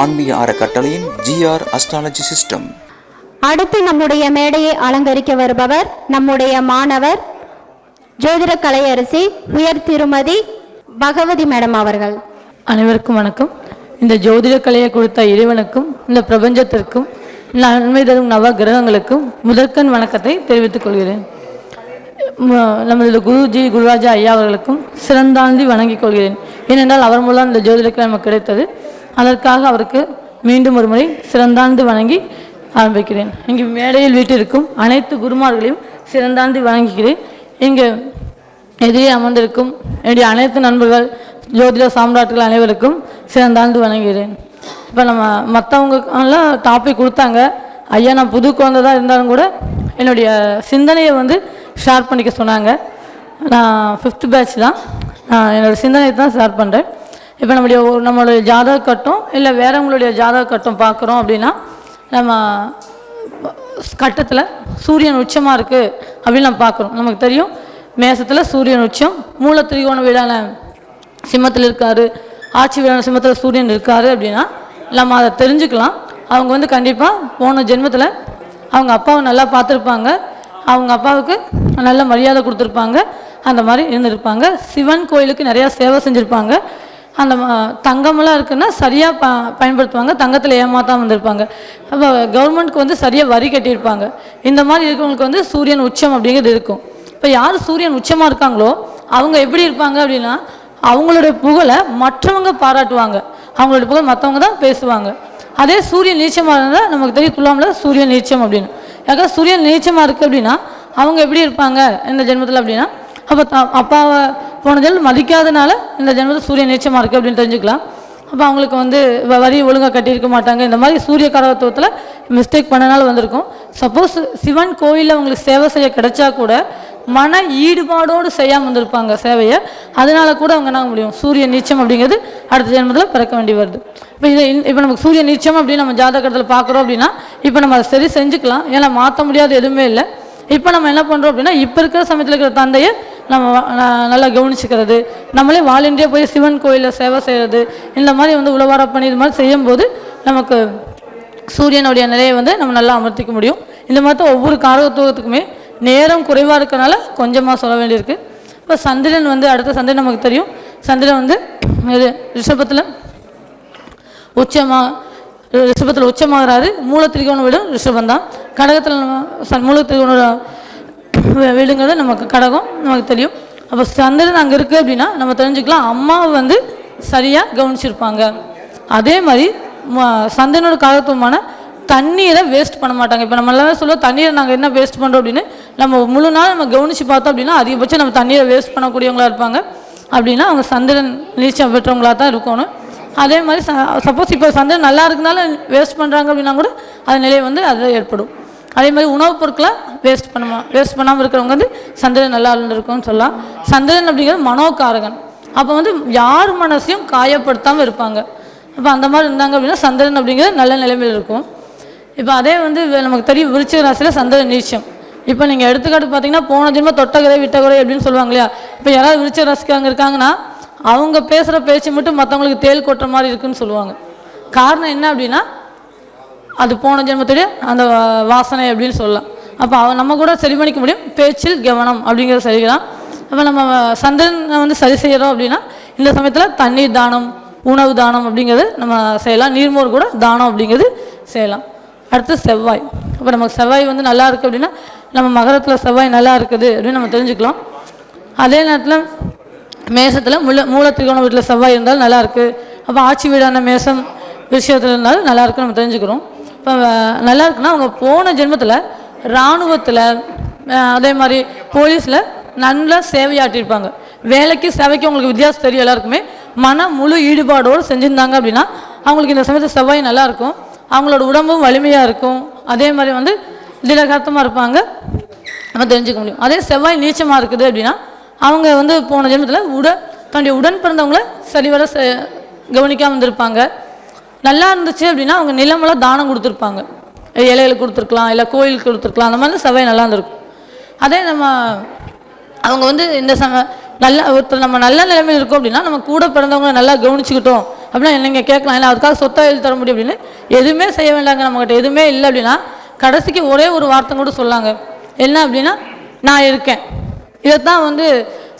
ஆன்மீக அறக்கட்டளையின் GR astrology system. அடுத்து நம்முடைய மேடையை அலங்கரிக்க வருபவர் நம்முடைய மாணவர் ஜோதிட கலையரசி உயர் திருமதி பகவதி மேடம் அவர்கள். அனைவருக்கும் வணக்கம். இந்த ஜோதிட கலையை கொடுத்த இறைவனுக்கும் இந்த பிரபஞ்சத்திற்கும் நன்மை தரும் நவ கிரகங்களுக்கும் முதற்கண் வணக்கத்தை தெரிவித்துக் கொள்கிறேன். நமது குருஜி குருராஜா ஐயா அவர்களுக்கும் சிறந்தாண்டி வணங்கிக் கொள்கிறேன். ஏனென்றால் அவர் மூலம் இந்த ஜோதிட கலை நமக்கு கிடைத்தது. அதற்காக அவருக்கு மீண்டும் ஒரு முறை சிறந்தாழ்ந்து வணங்கி ஆரம்பிக்கிறேன். இங்கு மேடையில் வீட்டிற்கும் அனைத்து குருமார்களையும் சிறந்தாழ்ந்து வணங்குகிறேன். இங்கு எதிரே அமர்ந்திருக்கும் என்னுடைய அனைத்து நண்பர்கள் ஜோதிட சாம்ராட்டுகள் அனைவருக்கும் சிறந்தாழ்ந்து வணங்குகிறேன். இப்போ நம்ம மற்றவங்களுக்கெல்லாம் டாபிக் கொடுத்தாங்க. ஐயா நான் புது குழந்தை தான் இருந்தாலும் கூட என்னுடைய சிந்தனையை வந்து ஷேர் பண்ணிக்க சொன்னாங்க. நான் ஃபிஃப்த் பேட்ச் தான். நான் என்னோடய சிந்தனையை தான் ஷேர் பண்ணுறேன் இப்போ நம்முடைய நம்மளுடைய ஜாதக கட்டம் இல்லை வேறவங்களுடைய ஜாதக கட்டம் பார்க்குறோம் அப்படின்னா நம்ம கட்டத்தில் சூரியன் உச்சமாக இருக்குது அப்படின்னு நம்ம பார்க்குறோம். நமக்கு தெரியும் மேசத்தில் சூரியன் உச்சம் மூல திரிகோண வீடான சிம்மத்தில் இருக்கார் ஆட்சி வீடான சிம்மத்தில் சூரியன் இருக்கார் அப்படின்னா நம்ம அதை தெரிஞ்சுக்கலாம். அவங்க வந்து கண்டிப்பாக போன ஜென்மத்தில் அவங்க அப்பாவை நல்லா பார்த்துருப்பாங்க. அவங்க அப்பாவுக்கு நல்ல மரியாதை கொடுத்துருப்பாங்க. அந்த மாதிரி இருந்திருப்பாங்க. சிவன் கோயிலுக்கு நிறையா சேவை செஞ்சுருப்பாங்க. அந்த ம- தங்கமெல்லாம் இருக்குன்னா சரியாக ப பயன்படுத்துவாங்க. தங்கத்தில் ஏமாத்தாமல் வந்திருப்பாங்க அப்போ கவர்மெண்ட்க்கு வந்து சரியாக வரி கட்டியிருப்பாங்க. இந்த மாதிரி இருக்கவங்களுக்கு வந்து சூரியன் உச்சம் அப்படிங்கிறது இருக்கும். இப்போ யார் சூரியன் உச்சமாக இருக்காங்களோ அவங்க எப்படி இருப்பாங்க அப்படின்னா அவங்களுடைய புகழை மற்றவங்க பாராட்டுவாங்க. அவங்களுடைய புகழ் மற்றவங்க தான் பேசுவாங்க. அதே சூரியன் நீச்சமாக இருந்தால் நமக்கு தெரியும் துலாமில் சூரியன் நீச்சம் அப்படின்னு. யாக்கா சூரியன் நீச்சமாக இருக்குது அப்படின்னா அவங்க எப்படி இருப்பாங்க? இந்த ஜென்மத்தில் அப்படின்னா அப்போ த- அப்பாவை போன ஜென்மம் மதிக்காதனால இந்த ஜென்மத்தில் சூரியன் நீச்சமாக இருக்குது அப்படின்னு தெரிஞ்சுக்கலாம். அப்போ அவங்களுக்கு வந்து வ- வரி ஒழுங்காக கட்டியிருக்க மாட்டாங்க. இந்த மாதிரி சூரிய காரகத்துவத்தில் மிஸ்டேக் பண்ணனால வந்திருக்கும். சப்போஸ் சிவன் கோயிலில் அவங்களுக்கு சேவை செய்ய கிடைச்சா கூட மன ஈடுபாடோடு செய்யாமல் வந்திருப்பாங்க சேவையை. அதனால கூட அவங்க என்ன முடியும்? சூரிய நீச்சம் அப்படிங்கிறது அடுத்த ஜென்மத்தில் பிறக்க வேண்டி வருது. இப்போ இதை இப்போ நமக்கு சூரிய நீச்சம் அப்படின்னு நம்ம ஜாதகத்தில் பார்க்குறோம் அப்படின்னா இப்போ நம்ம அதை சரி செஞ்சுக்கலாம். ஏன்னா மாற்ற முடியாத எதுவுமே இல்லை. இப்போ நம்ம என்ன பண்ணுறோம் அப்படின்னா இப்போ இருக்கிற சமயத்தில் இருக்கிற தந்தையை நம்ம நல்லா கவனிச்சுக்கிறது. நம்மளே வாலண்டியாக போய் சிவன் கோயிலில் சேவை செய்கிறது இந்த மாதிரி வந்து உழவார பணி இது மாதிரி செய்யும்போது நமக்கு சூரியனுடைய நிலையை வந்து நம்ம நல்லா அமர்த்திக்க முடியும். இந்த மாதிரி ஒவ்வொரு காரகத்துவத்துக்குமே நேரம் குறைவாக இருக்கனால கொஞ்சமாக சொல்ல வேண்டியிருக்கு. இப்போ சந்திரன் வந்து அடுத்த சந்திரன் நமக்கு தெரியும். சந்திரன் வந்து இது ரிஷபத்தில் உச்சமாக ரிஷபத்தில் உச்சமாகிறாரு. மூல திரிகோணம் விடும் ரிஷபம் தான் கடகத்தில் மூல திரிகோணம் வீ- வீடுங்கிறது நமக்கு கடகம் நமக்கு தெரியும். அப்போ சந்திரன் அங்கே இருக்குது அப்படின்னா நம்ம தெரிஞ்சுக்கலாம் அம்மாவை வந்து சரியாக கவனிச்சிருப்பாங்க. அதே மாதிரி ம- சந்திரனோட காலத்துவமான தண்ணீரை வேஸ்ட் பண்ண மாட்டாங்க. இப்போ நம்ம எல்லாமே சொல்லுவோம் தண்ணீரை நாங்கள் என்ன வேஸ்ட் பண்ணுறோம் அப்படின்னு. நம்ம முழு நாள் நம்ம கவனித்து பார்த்தோம் அப்படின்னா அதிகபட்சம் நம்ம தண்ணீரை வேஸ்ட் பண்ணக்கூடியவங்களா இருப்பாங்க. அப்படின்னா அவங்க சந்திரன் நீச்சம் பெற்றவங்களாக தான் இருக்கணும். அதே மாதிரி சப்போஸ் இப்போ சந்திரன் நல்லா இருக்கனால வேஸ்ட் பண்ணுறாங்க அப்படின்னா கூட அது நிலை வந்து அது ஏற்படும். அதே மாதிரி உணவுப் பொருட்களை வேஸ்ட் பண்ணமா வேஸ்ட் பண்ணாமல் இருக்கிறவங்க வந்து சந்திரன் நல்லா இருந்திருக்கும்னு சொல்லலாம். சந்திரன் அப்படிங்கிறது மனோகாரகன். அப்போ வந்து யார் மனசையும் காயப்படுத்தாமல் இருப்பாங்க. அப்போ அந்த மாதிரி இருந்தாங்க அப்படின்னா சந்திரன் அப்படிங்கிறது நல்ல நிலைமையில் இருக்கும். இப்போ அதே வந்து நமக்கு தெரியும் விருச்சிக ராசியில் சந்திரன் நீச்சம். இப்போ நீங்கள் எடுத்துக்காட்டு பார்த்தீங்கன்னா போன ஜென்ம தொட்டகுறை விட்டகுறை அப்படின்னு சொல்லுவாங்க இல்லையா? இப்போ யாராவது விருச்சிக ராசிக்காரங்க இருக்காங்கன்னா அவங்க பேசுகிற பேச்சு மட்டும் மற்றவங்களுக்கு தேள் கொட்டுற மாதிரி இருக்குன்னு சொல்லுவாங்க. காரணம் என்ன அப்படின்னா அது போன ஜென்மத்துடைய அந்த வாசனை அப்படின்னு சொல்லலாம். அப்போ அவ நம்ம கூட சரி பண்ணிக்க முடியும். பேச்சில் கவனம் அப்படிங்கிறத சரிக்கலாம் அப்போ நம்ம சந்திரனை வந்து சரி செய்கிறோம் அப்படின்னா இந்த சமயத்தில் தண்ணீர் தானம் உணவு தானம் அப்படிங்கிறது நம்ம செய்யலாம். நீர்மோர் கூட தானம் அப்படிங்கிறது செய்யலாம். அடுத்து செவ்வாய். அப்போ நமக்கு செவ்வாய் வந்து நல்லா இருக்குது அப்படின்னா நம்ம மகரத்தில் செவ்வாய் நல்லா இருக்குது அப்படின்னு நம்ம தெரிஞ்சுக்கலாம். அதே நேரத்தில் மேசத்தில் முள்ள மூல திரிகோண வீட்டில் செவ்வாய் இருந்தாலும் நல்லாயிருக்கு அப்போ ஆட்சி வீடான மேசம் விஷயத்தில் இருந்தாலும் நல்லா இருக்குன்னு நம்ம தெரிஞ்சுக்கிறோம். இப்போ நல்லா இருக்குன்னா அவங்க போன ஜென்மத்தில் இராணுவத்தில் அதே மாதிரி போலீஸில் நல்லா சேவையாட்டியிருப்பாங்க வேலைக்கு சேவைக்கு அவங்களுக்கு வித்தியாசம் தெரியும் எல்லாருக்குமே. மன முழு ஈடுபாடோடு செஞ்சுருந்தாங்க அப்படின்னா அவங்களுக்கு இந்த சமயத்தில் செவ்வாய் நல்லாயிருக்கும் அவங்களோட உடம்பும் வலிமையாக இருக்கும். அதே மாதிரி வந்து திடகாத்தமாக இருப்பாங்க. நம்ம தெரிஞ்சுக்க முடியும். அதே செவ்வாய் நீச்சமாக இருக்குது அப்படின்னா அவங்க வந்து போன ஜென்மத்தில் உட தன்னுடைய உடன் பிறந்தவங்கள சரிவர செ- இருந்திருப்பாங்க. நல்லா இருந்துச்சு அப்படின்னா அவங்க நிலமெல்லாம் தானம் கொடுத்துருப்பாங்க. இலைகளுக்கு கொடுத்துருக்கலாம் இல்லை கோயிலுக்கு கொடுத்துருக்கலாம் அந்த மாதிரி செவ்வாய் நல்லா இருந்திருக்கும். அதே நம்ம அவங்க வந்து இந்த சம நல்ல ஒருத்தர் நம்ம நல்ல நிலைமையில் இருக்கோம் அப்படின்னா நம்ம கூட பிறந்தவங்க நல்லா கவனிச்சுக்கிட்டோம். அப்படின்னா நீங்கள் கேட்கலாம் இல்லை அதுக்காக சொத்தா எழுதி தர முடியும் அப்படின்னு எதுவுமே செய்ய வேண்டாங்க நம்மகிட்ட எதுவுமே இல்லை அப்படின்னா கடைசிக்கு ஒரே ஒரு வார்த்தை கூட சொல்லாங்க. என்ன அப்படின்னா நான் இருக்கேன். இதைத்தான் வந்து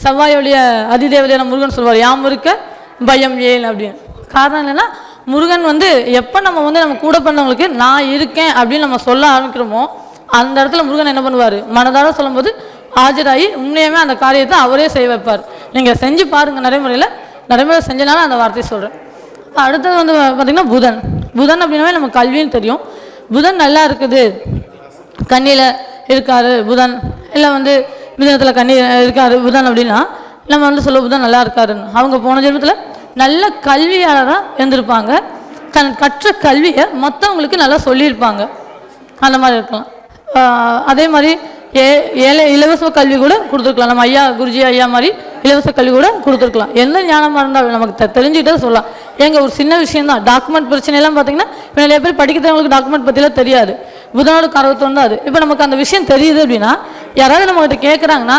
செவ்வாயோடைய அதிதேவதையான முருகன் சொல்வார். யாம் இருக்க பயம் ஏன்? அப்படின்னு. காரணம் என்னென்னா முருகன் வந்து எப்போ நம்ம வந்து நம்ம கூட பண்ணவங்களுக்கு நான் இருக்கேன் அப்படின்னு நம்ம சொல்ல ஆரம்பிக்கிறோமோ அந்த இடத்துல முருகன் என்ன பண்ணுவார்? மனதார சொல்லும்போது ஆஜராகி உண்மையாகவே அந்த காரியத்தை அவரே செய்ய வைப்பார். நீங்கள் செஞ்சு பாருங்கள் நடைமுறையில். நடைமுறை செஞ்சனால அந்த வார்த்தையை சொல்கிறேன் அடுத்தது வந்து பார்த்திங்கன்னா புதன். புதன் அப்படின்னாவே நம்ம கல்வின்னு தெரியும். புதன் நல்லா இருக்குது. கண்ணியில் இருக்காரு புதன். இல்லை வந்து மிதனத்தில் கண்ணி இருக்காரு புதன் அப்படின்னா நம்ம வந்து சொல்ல புதன் நல்லா இருக்காருன்னு. அவங்க போன ஜென்மத்தில் நல்ல கல்வியாளராக இருந்திருப்பாங்க. தன் கற்ற கல்வியை மற்றவங்களுக்கு நல்லா சொல்லியிருப்பாங்க. அந்த மாதிரி இருக்கலாம். அதே மாதிரி ஏ ஏழை இலவச கல்வி கூட கொடுத்துருக்கலாம். நம்ம ஐயா குருஜி ஐயா மாதிரி இலவச கல்வி கூட கொடுத்துருக்கலாம். என்ன ஞானமாக இருந்தாலும் நமக்கு தெ தெரிஞ்சுக்கிட்டே சொல்லலாம். ஏங்க ஒரு சின்ன விஷயம் தான் டாக்குமெண்ட் பிரச்சனையெல்லாம் பார்த்தீங்கன்னா இப்போ நிறைய பேர் படிக்கிறவங்களுக்கு டாக்குமெண்ட் பற்றிலாம் தெரியாது. புதனோட கரவத்தோன்னு தான் அது. இப்போ நமக்கு அந்த விஷயம் தெரியுது அப்படின்னா யாராவது நம்மகிட்ட கேட்குறாங்கன்னா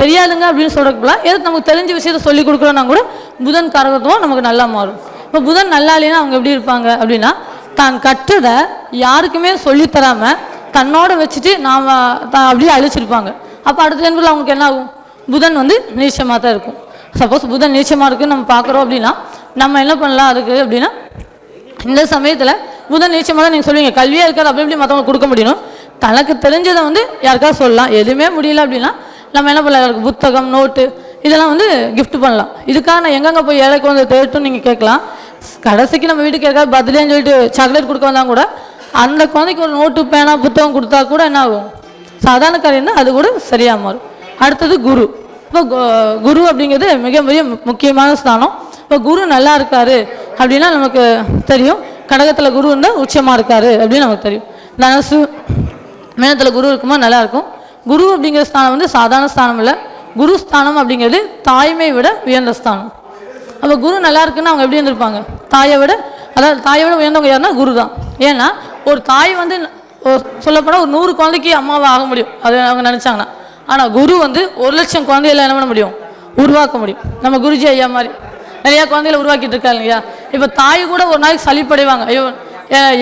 தெரியாதுங்க அப்படின்னு சொல்கிறதுக்குலாம் எது நமக்கு தெரிஞ்ச விஷயத்த சொல்லி கொடுக்குறோன்னா கூட புதன் கரகத்துவம் நமக்கு நல்லா மாறும். இப்போ புதன் நல்லா இல்லைன்னா அவங்க எப்படி இருப்பாங்க அப்படின்னா தான் கற்றதை யாருக்குமே சொல்லித்தராமல் தன்னோட வச்சுட்டு நாம் தான் அப்படியே அழிச்சிருப்பாங்க. அப்போ அடுத்த ஜென்மத்தில் அவங்களுக்கு என்ன ஆகும்? புதன் வந்து நீச்சமாக தான் இருக்கும். சப்போஸ் புதன் நீச்சமாக இருக்குன்னு நம்ம பார்க்குறோம் அப்படின்னா நம்ம என்ன பண்ணலாம் அதுக்கு அப்படின்னா இந்த சமயத்தில் புதன் நீச்சமாக தான் நீங்கள் சொல்லுவீங்க. கல்வியாக இருக்காது அப்படி எப்படி மற்றவங்களுக்கு கொடுக்க முடியும் தனக்கு தெரிஞ்சதை வந்து யாருக்காவது சொல்லலாம். எதுவுமே முடியல அப்படின்னா நம்ம என்ன பண்ணலாம்? புத்தகம் நோட்டு இதெல்லாம் வந்து கிஃப்ட் பண்ணலாம். இதுக்காக நான் எங்கெங்கே போய் ஏழை குழந்தை தேட்டும் நீங்கள் கேட்கலாம். கடைசிக்கு நம்ம வீட்டுக்கு யாருக்காவது பர்த்டேன்னு சொல்லிட்டு சாக்லேட் கொடுக்க வந்தால் கூட அந்த குழந்தைக்கு ஒரு நோட்டு பேனா புத்தகம் கொடுத்தா கூட என்ன ஆகும்? சாதாரண காரியம் அது கூட சரியாக மாறும் அடுத்தது குரு. இப்போ கு- குரு அப்படிங்கிறது மிக மிக முக்கியமான ஸ்தானம். இப்போ குரு நல்லா இருக்காரு அப்படின்னா நமக்கு தெரியும். கடகத்தில் குரு இருந்தால் உச்சமாக இருக்காரு அப்படின்னு நமக்கு தெரியும். தனுசு மேனத்தில் குரு இருக்குமா. நல்லாயிருக்கும் குரு அப்படிங்கிற ஸ்தானம் வந்து சாதாரண ஸ்தானம் இல்லை. குரு ஸ்தானம் அப்படிங்கிறது தாய்மை விட உயர்ந்த ஸ்தானம். அப்போ குரு நல்லா இருக்குன்னு அவங்க எப்படி இருந்திருப்பாங்க? தாயை விட அதாவது தாயை விட உயர்ந்தவங்க யாருன்னா குரு தான் ஏன்னா ஒரு தாய் வந்து சொல்லப்போனால் ஒரு நூறு குழந்தைக்கு அம்மாவை ஆக முடியும். அது அவங்க நினச்சாங்கன்னா. ஆனால் குரு வந்து ஒரு லட்சம் குழந்தைகளை என்ன பண்ண முடியும்? உருவாக்க முடியும். நம்ம குருஜி ஐயா மாதிரி. நிறையா குழந்தைகளை உருவாக்கிட்டு இருக்காங்க இல்லையா? இப்போ தாய் கூட ஒரு நாளைக்கு சளிப்படைவாங்க. ஐயோ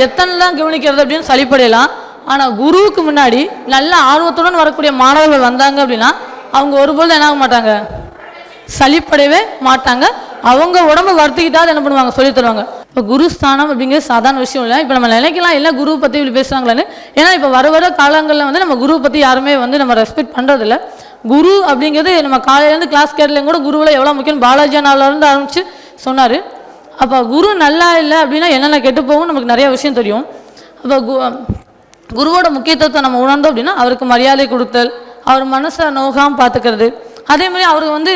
எத்தனை தான் கவனிக்கிறது அப்படின்னு சளிப்படையலாம். ஆனால் குருவுக்கு முன்னாடி நல்ல ஆர்வத்துடன் வரக்கூடிய மாணவர்கள் வந்தாங்க அப்படின்னா அவங்க ஒருபொழுதும் என்ன ஆக மாட்டாங்க? சலிப்படையவே மாட்டாங்க. அவங்க உடம்பு வருத்திக்கிட்டாவது என்ன பண்ணுவாங்க? சொல்லி தருவாங்க. இப்போ குரு ஸ்தானம் அப்படிங்கிறது சாதாரண விஷயம் இல்லை. இப்போ நம்ம நினைக்கலாம் இல்லை குரு பற்றி இப்படி பேசுகிறாங்களேன்னு ஏன்னா இப்போ வர வர காலங்களில் வந்து நம்ம குரு பற்றி யாருமே வந்து நம்ம ரெஸ்பெக்ட் பண்ணுறதில்ல குரு அப்படிங்கிறது நம்ம காலையிலேருந்து கிளாஸ் கேட்கலையும் கூட குருவில் எவ்வளோ முக்கியம்? பாலாஜி அண்ணாவிலேருந்து ஆரம்பித்து சொன்னார். அப்போ குரு நல்லா இல்லை அப்படின்னா என்னென்ன கெட்டு போகும் நமக்கு நிறைய விஷயம் தெரியும். அப்போ கு குருவோட முக்கியத்துவத்தை நம்ம உணர்ந்தோம் அப்படின்னா அவருக்கு மரியாதை கொடுத்தல் அவர் மனசை நோகாமல் பார்த்துக்கிறது. அதே மாதிரி அவருக்கு வந்து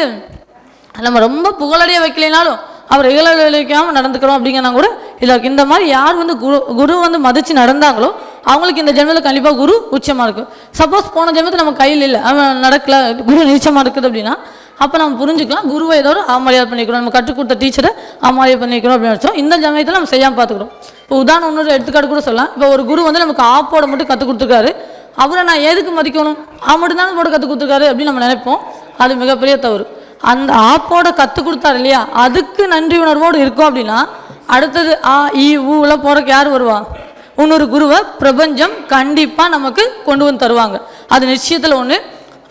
நம்ம ரொம்ப புகழடைய வைக்கலைனாலும் அவர் இகழ வைக்காமல் நடந்துக்கிறோம் அப்படிங்கிறனா கூட இதில் இந்த மாதிரி யார் வந்து குரு குரு வந்து மதித்து நடந்தாங்களோ அவங்களுக்கு இந்த ஜென்மத்தில் கண்டிப்பாக குரு உச்சமாக இருக்கும். சப்போஸ் போன ஜென்மத்தில் நம்ம கையில் இல்லை அவன் நடக்கல குரு நீச்சமாக இருக்குது அப்படின்னா அப்போ நம்ம புரிஞ்சுக்கலாம் குருவை ஏதோ ஒரு பண்ணிக்கிறோம். நம்ம கற்றுக் கொடுத்த டீச்சரை அவமரியாதை பண்ணிக்கிறோம் அப்படின்னு நினச்சோம். இந்த சமயத்தில் நம்ம செய்யாமல் பார்த்துக்கிறோம். இப்போ உதாரணம் ஒன்று எடுத்துக்காட்டு கூட சொல்லலாம். இப்போ ஒரு குரு வந்து நமக்கு ஆப்போட மட்டும் கற்றுக் கொடுத்துருக்காரு. அவரை நான் எதுக்கு மதிக்கணும்? அவன் மட்டும் தான் கற்றுக் கொடுத்துருக்காரு அப்படின்னு நம்ம நினைப்போம். அது மிகப்பெரிய தவறு. அந்த ஆப்போட கற்றுக் கொடுத்தாரு இல்லையா? அதுக்கு நன்றி உணர்வோடு இருக்கோம் அப்படின்னா அடுத்தது ஆ இ ஊலாம் போகிறக்கு யார் வருவா? இன்னொரு குருவை பிரபஞ்சம் கண்டிப்பாக நமக்கு கொண்டு வந்து தருவாங்க. அது நிச்சயத்தில் ஒன்று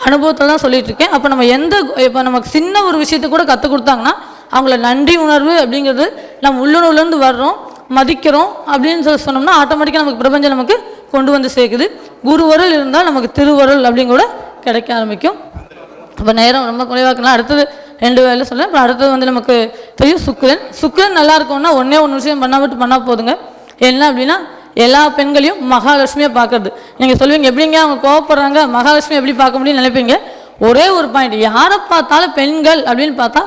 அனுபவத்தில் தான் சொல்லிட்டு இருக்கேன். அப்போ நம்ம எந்த இப்போ நமக்கு சின்ன ஒரு விஷயத்தை கூட கற்றுக் கொடுத்தாங்கன்னா அவங்கள நன்றி உணர்வு அப்படிங்கிறது நம்ம உள்ளுணர்வுலேருந்து வர்றோம். மதிக்கிறோம் அப்படின்னு சொல்லி சொன்னோம்னா ஆட்டோமேட்டிக்காக நமக்கு பிரபஞ்சம் நமக்கு கொண்டு வந்து சேர்க்குது. குருவருள் இருந்தால் நமக்கு திருவரல் அப்படின்னு கூட கிடைக்க ஆரம்பிக்கும். அப்போ நேரம் ரொம்ப குறைவாக்கலாம் அடுத்தது ரெண்டு வேலை சொல்ல அப்புறம் அடுத்தது வந்து நமக்கு தெரியும் சுக்கரன். சுக்கிரன் நல்லா இருக்கும்னா ஒன்றே ஒன்று விஷயம் பண்ணால் மட்டும் பண்ணால் போதுங்க. என்ன அப்படின்னா எல்லா பெண்களையும் மகாலட்சுமியாக பார்க்கறது. நீங்கள் சொல்லுவீங்க எப்படிங்க அவங்க கோவப்படுறாங்க? மகாலட்சுமி எப்படி பார்க்க முடியும்னு நினைப்பீங்க? ஒரே ஒரு பாயிண்ட் யாரை பார்த்தாலும் பெண்கள் அப்படின்னு பார்த்தா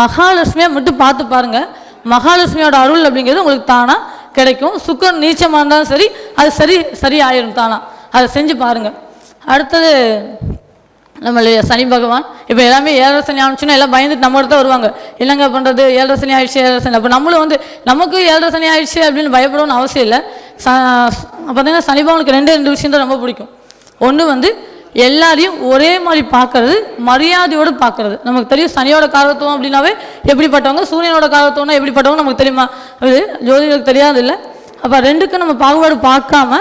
மகாலட்சுமியை மட்டும் பார்த்து பாருங்கள் மகாலட்சுமியோட அருள் அப்படிங்கிறது உங்களுக்கு தானாக கிடைக்கும். சுக்கரன் நீச்சமாக இருந்தாலும் சரி அது சரி சரி ஆயிரும் தானா. அதை செஞ்சு பாருங்க. அடுத்தது நம்மளுடைய சனி பகவான். இப்போ எல்லாமே ஏழரை சனி எல்லாம் பயந்துட்டு நம்ம தான் வருவாங்க. என்னங்க பண்ணுறது ஏழரை சனி ஆயிடுச்சு ஏழரை சனி. அப்போ நம்மளும் வந்து நமக்கு ஏழரை சனி ஆயிடுச்சு அப்படின்னு பயப்படணும்னு அவசியம் இல்லை. ச பார்த்தீங்கன்னா சனி பகவானுக்கு ரெண்டு ரெண்டு விஷயம் தான் ரொம்ப பிடிக்கும். ஒன்று வந்து எல்லாரையும் ஒரே மாதிரி பார்க்கறது மரியாதையோடு பார்க்கறது. நமக்கு தெரியும் சனியோட காரத்துவம் அப்படின்னாவே எப்படிப்பட்டவங்க சூரியனோட காரத்துவம்னா எப்படிப்பட்டவங்க நமக்கு தெரியுமா? அது ஜோதிடருக்கு தெரியாது இல்லை அப்போ ரெண்டுக்கும் நம்ம பாகுபாடு பார்க்காம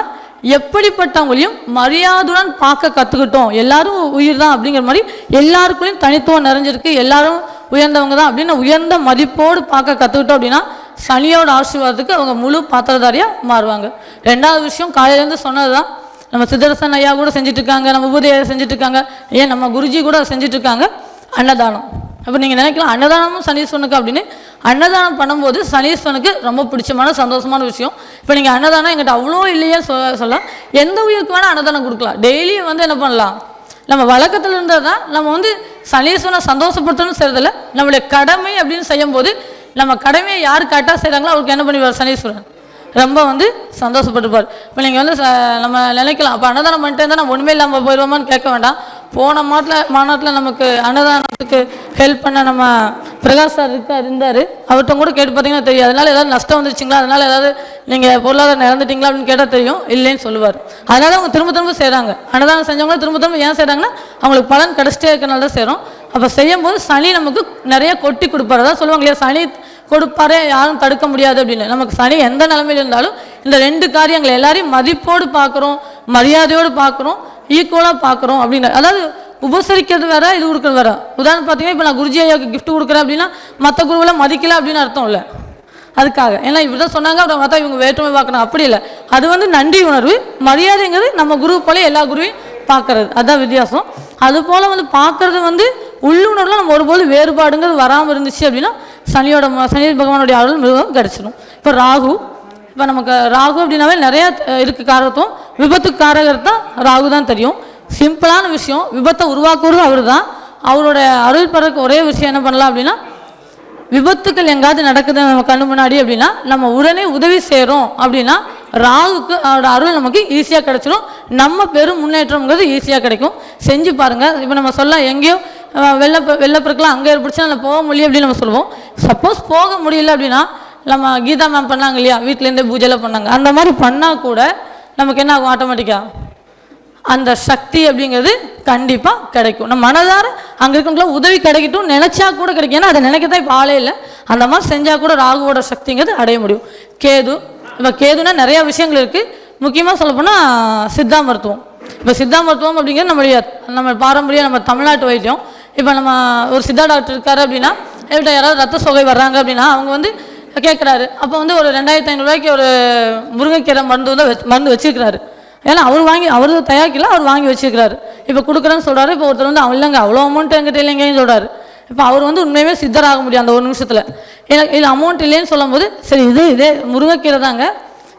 எப்படிப்பட்டவங்களையும் மரியாதையுடன் பார்க்க கற்றுக்கிட்டோம் எல்லாரும் உயிர் தான் அப்படிங்கிற மாதிரி எல்லாருக்குள்ளேயும் தனித்துவம் நிறைஞ்சிருக்கு. எல்லாரும் உயர்ந்தவங்க தான் அப்படின்னு உயர்ந்த மதிப்போடு பார்க்க கற்றுக்கிட்டோம் அப்படின்னா சனியோட ஆசீர்வாதத்துக்கு அவங்க முழு பாத்திரதாரியாக மாறுவாங்க. ரெண்டாவது விஷயம் காலையிலேருந்து சொன்னது தான் நம்ம சிதரசன் ஐயா கூட செஞ்சிட்ருக்காங்க நம்ம உபதி செஞ்சிட்ருக்காங்க ஏன் நம்ம குருஜி கூட செஞ்சிட்ருக்காங்க அன்னதானம். அப்போ நீங்கள் நினைக்கலாம் அன்னதானமும் சனீஸ்வரனுக்கு அப்படின்னு. அன்னதானம் பண்ணும்போது சனீஸ்வரனுக்கு ரொம்ப பிடிச்சமான சந்தோஷமான விஷயம். இப்போ நீங்கள் அன்னதானம் எங்கிட்ட அவ்வளோ இல்லையே சொல்ல சொல்லலாம். எந்த உயிருக்கு வேணால் அன்னதானம் கொடுக்கலாம். டெய்லியும் வந்து என்ன பண்ணலாம்? நம்ம வழக்கத்தில் இருந்தால் தான் நம்ம வந்து சனீஸ்வரனை சந்தோஷப்படுத்தணும் செய்யறதில்ல நம்மளுடைய கடமை அப்படின்னு செய்யும்போது நம்ம கடமையை யார் கரெக்டாக செய்கிறாங்களோ அவருக்கு என்ன பண்ணிடுவார் சனீஸ்வரன்? ரொம்ப வந்து சந்தோஷப்பட்டுப்பார். இப்போ நீங்கள் வந்து ச- நம்ம நினைக்கலாம். அப்போ அன்னதானம் பண்ணிட்டு இருந்தால் நம்ம ஒன்றுமே இல்லாமல் போயிடுவோமான்னு கேட்க வேண்டாம். போன மாட்டில் மாநாட்டில் நமக்கு அன்னதானத்துக்கு ஹெல்ப் பண்ண நம்ம பிரகாஷ் சார் இருக்கார் இருந்தார். அவர்கிட்ட கூட கேட்டு பார்த்தீங்கன்னா தெரியும். அதனால் ஏதாவது நஷ்டம் வந்துருச்சுங்களா? அதனால் ஏதாவது நீங்கள் பொருளாதாரம் இறந்துட்டீங்களா அப்படின்னு கேட்டால் தெரியும். இல்லைன்னு சொல்லுவார். அதனால் அவங்க திரும்ப திரும்ப செய்கிறாங்க அன்னதானம் செஞ்சவங்க திரும்ப திரும்ப ஏன் செய்கிறாங்கன்னா அவங்களுக்கு பலன் கிடச்சிட்டே இருக்கிறனால தான் செய்கிறோம் அப்போ செய்யும்போது சனி நமக்கு நிறைய கொட்டி கொடுப்பாரு. அதான் சொல்லுவாங்க இல்லையா சனி கொடுப்பாரே யாரும் தடுக்க முடியாது அப்படின்னு. நமக்கு சனி எந்த நிலமையில இருந்தாலும் இந்த ரெண்டு காரியங்கள் எல்லாரையும் மதிப்போடு பார்க்குறோம் மரியாதையோடு பார்க்குறோம் ஈக்குவலாக பார்க்குறோம் அப்படின்னு. அதாவது உபசரிக்கிறது வேற இது கொடுக்குறது வேற. உதாரணம் பார்த்தீங்கன்னா இப்போ நான் குருஜி ஐயாவுக்கு கிஃப்ட் கொடுக்குறேன் அப்படின்னா மற்ற குருவெல்லாம் மதிக்கல அப்படின்னு அர்த்தம் இல்லை. அதுக்காக. ஏன்னா இப்படி தான் சொன்னாங்க அப்புறம் பார்த்தா இவங்க வேற்றுமை பார்க்கணும் அப்படி இல்லை. அது வந்து நன்றி உணர்வு மரியாதைங்கிறது நம்ம குரு போல எல்லா குருவையும் பார்க்கறது. அதுதான் வித்தியாசம். அது போல் வந்து பார்க்கறது வந்து உள்ளுணர்வில் நம்ம ஒருபோது வேறுபாடுங்கிறது வராமல் இருந்துச்சு அப்படின்னா சனியோட ம- சனி பகவானுடைய அருள் மிகவும் கிடச்சிடும் இப்போ ராகு இப்போ நமக்கு ராகு அப்படின்னாவே நிறையா இருக்கு காரகத்தும் விபத்துக்கு காரகர் தான் ராகு தான் தெரியும். சிம்பிளான விஷயம் விபத்தை உருவாக்குறது அவர் தான் அவரோட அருள் பெறக்கு ஒரே விஷயம் என்ன பண்ணலாம் அப்படின்னா விபத்துக்கள் எங்காவது நடக்குது நம்ம கண்ணு முன்னாடி அப்படின்னா நம்ம உடனே உதவி செய்கிறோம் அப்படின்னா ராகுக்கு அவரோட அருள் நமக்கு ஈஸியாக கிடைச்சிடும் நம்ம பெரும் முன்னேற்றம்ங்கிறது ஈஸியாக கிடைக்கும். செஞ்சு பாருங்கள் இப்போ நம்ம சொல்ல எங்கேயோ வெள்ளப்ப வெள்ள வெள்ளப்பெருக்கலாம் அங்கே ஏற்படுச்சுன்னா நம்ம போக முடியும் அப்படின்னு நம்ம சொல்லுவோம். சப்போஸ் போக முடியல அப்படின்னா நம்ம கீதா மேம் பண்ணாங்க இல்லையா? வீட்டிலேருந்தே பூஜைலாம் பண்ணாங்க. அந்த மாதிரி பண்ணால் கூட நமக்கு என்ன ஆகும்? ஆட்டோமேட்டிக்காக அந்த சக்தி அப்படிங்கிறது கண்டிப்பாக கிடைக்கும். நம்ம மனதார அங்கே இருக்கவங்கள உதவி கிடைக்கட்டும் நினச்சா கூட கிடைக்கும். ஏன்னா அதை நினைக்கத்தான் இப்போ ஆளே இல்லை. அந்த மாதிரி செஞ்சால் கூட ராகுவோட சக்திங்கிறது அடைய முடியும். கேது. இப்போ கேதுனா நிறையா விஷயங்கள் இருக்குது முக்கியமாக சொல்லப்போனால் சித்தா மருத்துவம். இப்போ சித்தா மருத்துவம் அப்படிங்கிறது நம்மளுடைய நம்ம பாரம்பரிய நம்ம தமிழ்நாட்டு வைத்தியம். இப்போ நம்ம ஒரு சித்தா டாக்டர் இருக்காரு அப்படின்னா என்கிட்ட யாராவது ரத்த சோகை வர்றாங்க அப்படின்னா அவங்க வந்து கேட்குறாரு. அப்போ வந்து ஒரு ரெண்டாயிரத்தி ஐநூறுரூவாய்க்கு ஒரு முருங்கைக்கீரை மருந்து வந்து மருந்து வச்சுருக்கிறாரு. ஏன்னா அவர் வாங்கி அவர் தயாரிக்கல அவர் வாங்கி வச்சுருக்கிறாரு. இப்போ கொடுக்குறேன்னு சொல்கிறாரு இப்போ ஒருத்தர் வந்து அவன் இல்லைங்க அவ்வளோ அமௌண்ட் என்கிட்ட இல்லைங்கன்னு சொல்கிறாரு இப்போ அவர் வந்து உண்மையுமே சித்தராக முடியும் அந்த ஒரு நிமிஷத்தில். ஏன்னா இது அமௌண்ட் இல்லைன்னு சொல்லும்போது சரி இது இதே முருங்கைக்கீரை தாங்க.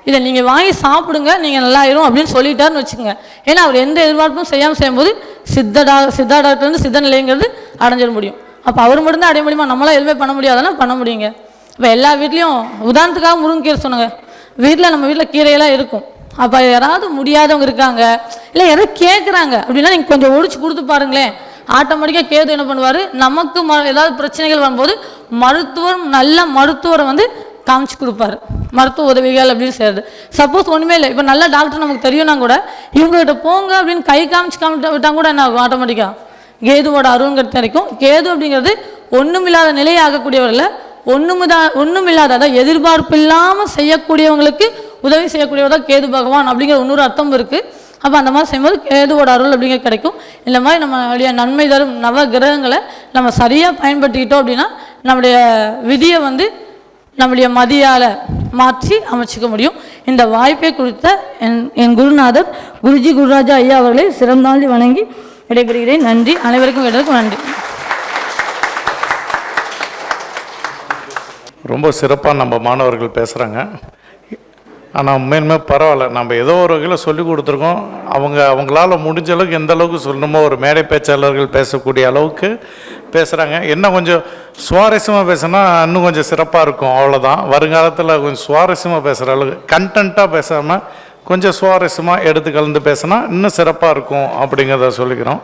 இதை நீங்கள் வாங்கி சாப்பிடுங்க நீங்கள் நல்லாயிரும் அப்படின்னு சொல்லிட்டாருன்னு வச்சுக்கோங்க. ஏன்னா அவர் எந்த எதிர்பார்ப்பும் செய்யாமல் செய்யும்போது சித்த டா சித்தா டாக்டர் வந்து சித்த நிலைங்கிறது அடைஞ்சிட முடியும். அப்போ அவர் மட்டும்தான் அடைய முடியுமா? நம்மளால் எதுவுமே பண்ண முடியாதுன்னா பண்ண முடியுங்க. இப்போ எல்லா வீட்லேயும் உதாரணத்துக்காக முருங்கைக்கீரை சொன்னாங்க. வீட்டில் நம்ம வீட்டில் கீரையெல்லாம் இருக்கும். அப்போ யாராவது முடியாதவங்க இருக்காங்க. இல்லை யாராவது கேட்குறாங்க அப்படின்னா நீங்கள் கொஞ்சம் ஒழிச்சு கொடுத்து பாருங்களேன். ஆட்டோமேட்டிக்காக கேது என்ன பண்ணுவார்? நமக்கு ம ஏதாவது பிரச்சனைகள் வரும்போது மருத்துவர் நல்ல மருத்துவரை வந்து காமிச்சு கொடுப்பாரு. மருத்துவ உதவிகள் அப்படின்னு செய்கிறது சப்போஸ் ஒன்றுமே இல்லை. இப்போ நல்ல டாக்டர் நமக்கு தெரியும்னா கூட இவங்ககிட்ட போங்க அப்படின்னு கை காமிச்சு காமிட்டு விட்டாங்க கூட என்ன ஆகும்? ஆட்டோமேட்டிக்காக கேதுவோட அருங்கிறது கிடைக்கும் கேது அப்படிங்கிறது ஒன்றுமில்லாத நிலையை ஆகக்கூடியவர் ஒன்றுமிதா ஒன்றுமில்லாத அதாவது எதிர்பார்ப்பு இல்லாமல் செய்யக்கூடியவங்களுக்கு உதவி செய்யக்கூடியவர் தான் கேது பகவான் அப்படிங்கிற இன்னொரு அர்த்தம் இருக்குது அப்போ அந்த மாதிரி செய்யும்போது கேதுவோட அருள் அப்படிங்கிற கிடைக்கும். இந்த மாதிரி நம்மளுடைய நன்மை தரும் நவ கிரகங்களை நம்ம சரியாக பயன்படுத்திக்கிட்டோம் அப்படின்னா நம்முடைய விதியை வந்து நம்முடைய மதியால் மாற்றி அமைச்சிக்க முடியும். இந்த வாய்ப்பை கொடுத்த என் என் குருநாதர் குருஜி குருராஜா ஐயா அவர்களை சிறந்தாண்டி வணங்கி விடைபெறுகிறேன். நன்றி. அனைவருக்கும் விடைக்கும் நன்றி. ரொம்ப சிறப்பாக நம்ம மாணவர்கள் பேசுகிறாங்க ஆனால் உண்மையுமே பரவாயில்ல. நம்ம ஏதோ ஒரு வகையில் சொல்லி கொடுத்துருக்கோம். அவங்க அவங்களால முடிஞ்ச அளவுக்கு எந்த அளவுக்கு சொல்லணுமோ ஒரு மேடை பேச்சாளர்கள் பேசக்கூடிய அளவுக்கு பேசுகிறாங்க என்ன கொஞ்சம் சுவாரஸ்யமாக பேசுனா இன்னும் கொஞ்சம் சிறப்பாக இருக்கும். அவ்வளோதான் வருங்காலத்தில் கொஞ்சம் சுவாரஸ்யமாக பேசுகிற அளவுக்கு கண்டென்ட்டாக பேசாமல் கொஞ்சம் சுவாரஸ்யமாக எடுத்து கலந்து பேசினா இன்னும் சிறப்பாக இருக்கும் அப்படிங்கிறத சொல்லிக்கிறோம்.